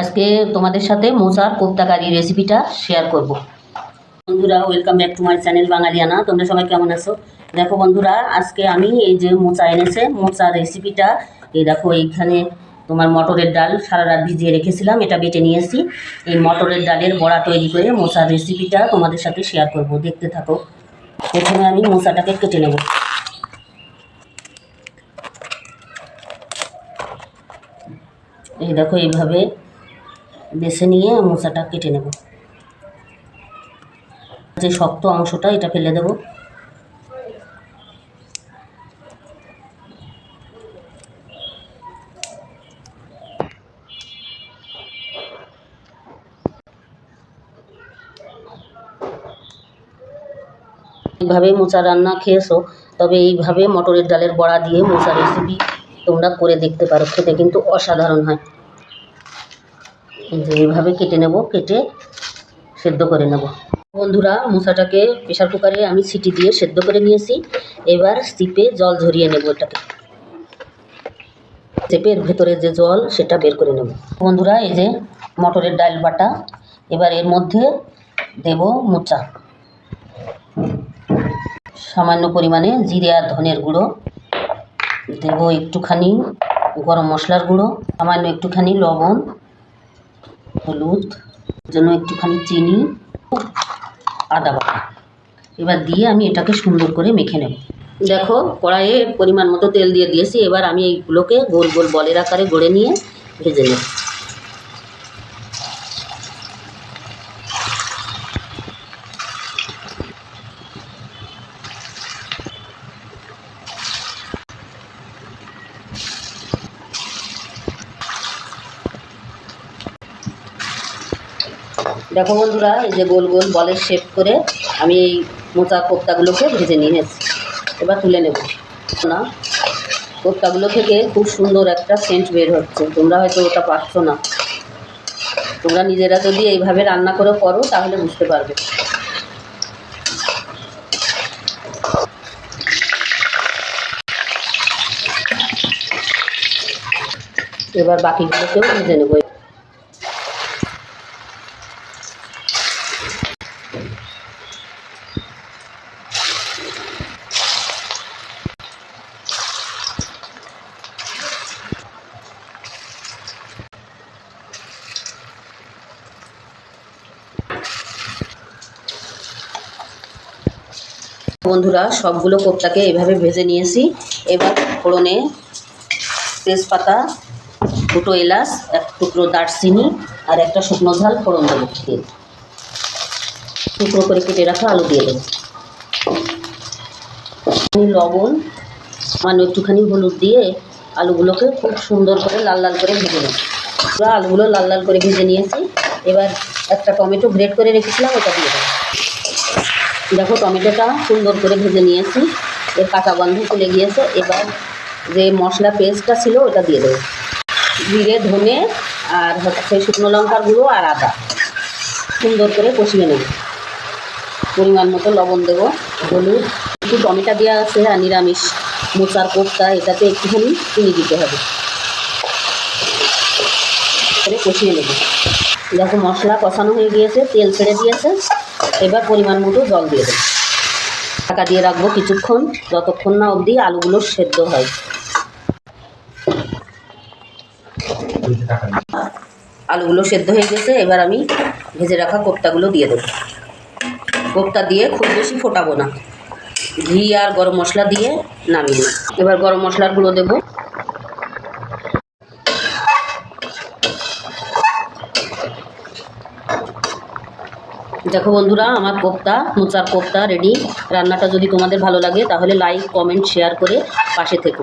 আজকে তোমাদের সাথে মোচার কোপ্তাকারি রেসিপিটা শেয়ার করব। বন্ধুরা welcome back to my channel Bangaliyana. তোমরা সবাই কেমন আছো? দেখো বন্ধুরা, আজকে আমি এই যে মোচা এনেছে, মোচা রেসিপিটা এই দেখো, এইখানে তোমার মটরের ডাল সারা রাত ভিজিয়ে রেখেছিলাম, এটা বেটে নিয়েছি এই মটরের ডালের বড়া তৈরি করে মোচার রেসিপিটা তোমাদের সাথে শেয়ার করব, দেখতে থাকো। প্রথমে আমি মোচাটাকে কেটে নেব। এই দেখো, এইভাবে বেছে নিয়ে মোচাটা কেটে নেব। যে শক্ত অংশটা, এটা ফেলে দেব। এইভাবে মোচা রান্না খেয়েছো, তবে এইভাবে মটরের ডালের বড়া দিয়ে মোচা রেসিপি তোমরা করে দেখতে পারো, খেতে কিন্তু অসাধারণ হয়। যে এইভাবে কেটে নেব, কেটে সেদ্ধ করে নেব। বন্ধুরা মোচাটাকে প্রেশার কুকারে আমি সিটি দিয়ে সেদ্ধ করে নিয়েছি। এবার সিপে জল ঝরিয়ে নেব এটাকে। চেপের ভেতরে যে জল, সেটা বের করে নেব। বন্ধুরা, এই যে মটরের ডাল বাটা, এবার এর মধ্যে দেব মোচা। সামান্য পরিমাণে জিরে আর ধনের গুঁড়ো। দেব একটুখানি গরম মশলার গুঁড়ো, সামান্য একটুখানি লবণ। হলুদ জন্য একটুখানি চিনি, আদা বাটা। এবার দিয়ে আমি এটাকে সুন্দর করে মেখে নেব। দেখো, কড়াইয়ে পরিমাণ মতো তেল দিয়ে দিয়েছি। এবার আমি এইগুলোকে গোল গোল বলের আকারে গড়ে নিয়ে ভেজে নেব। দেখো বন্ধুরা, এই যে গোল গোল বলের শেপ করে আমি এই মোচা কোপ্তাগুলোকে ভেজে নিয়েছি এবার তুলে নেব। না, কোপ্তাগুলো থেকে খুব সুন্দর একটা সেন্ট বের হচ্ছে। তোমরা হয়তো ওটা পারছ না। তোমরা নিজেরা যদি এইভাবে রান্না করে করো, তাহলে বুঝতে পারবে। এবার বাকিগুলোকেও ভেজে নেব। বন্ধুরা, সবগুলো কোপ্তাকে এভাবে ভেজে নিয়েছি। এবার ফোড়নে তেজপাতা, দুটো এলাচ, এক টুকরো দারচিনি আর একটা শুকনো ঝাল ফোড়ন দেবো। দিয়ে টুকরো করে কেটে রাখা আলু দিয়ে দেবো। লবণ মানে একটুখানি হলুদ দিয়ে আলুগুলোকে খুব সুন্দর করে লাল লাল করে ভেজে নেব। পুরো আলুগুলো লাল লাল করে ভেজে নিয়েছি। এবার একটা টমেটো গ্রেট করে রেখেছিলাম, ওটা দিয়ে দেবো। দেখো টমেটোটা সুন্দর করে ভেজে নিয়েছি। এর কাঁচা গন্ধ চলে গিয়েছে। এবার যে মশলা পেস্টটা ছিল, ওটা দিয়ে দেবো। জিরে, ধনে আর হচ্ছে শুকনো লঙ্কার গুঁড়ো আর আদা। সুন্দর করে কষিয়ে নেব। পরিমাণ মতো লবণ দেবো, হলুদ। একটু টমেটো দেওয়া আছে আর নিরামিষ মোচার কোপ্তা, এটাতে একটুখানি চিনি দিতে হবে। করে কষিয়ে নেব। দেখো মশলা কষানো হয়ে গিয়েছে, তেল ছেড়ে দিয়েছে। এবার পরিমাণ মতো জল দিয়ে দেবো। ঢাকা দিয়ে রাখব কিছুক্ষণ, যতক্ষণ না অবধি আলুগুলো সেদ্ধ হয়। আলুগুলো সেদ্ধ হয়ে গেছে, এবার আমি ভেজে রাখা কোপ্তাগুলো দিয়ে দেবো। কোপ্তা দিয়ে খুব বেশি ফোটাবো না। ঘি আর গরম মশলা দিয়ে নামিয়ে এবার গরম মশলার গুঁড়ো দেবো। দেখো বন্ধুরা, আমার কোপ্তা, মোচার কোপ্তা রেডি রান্নাটা যদি তোমাদের ভালো লাগে, তাহলে লাইক কমেন্ট শেয়ার করে পাশে থেকো।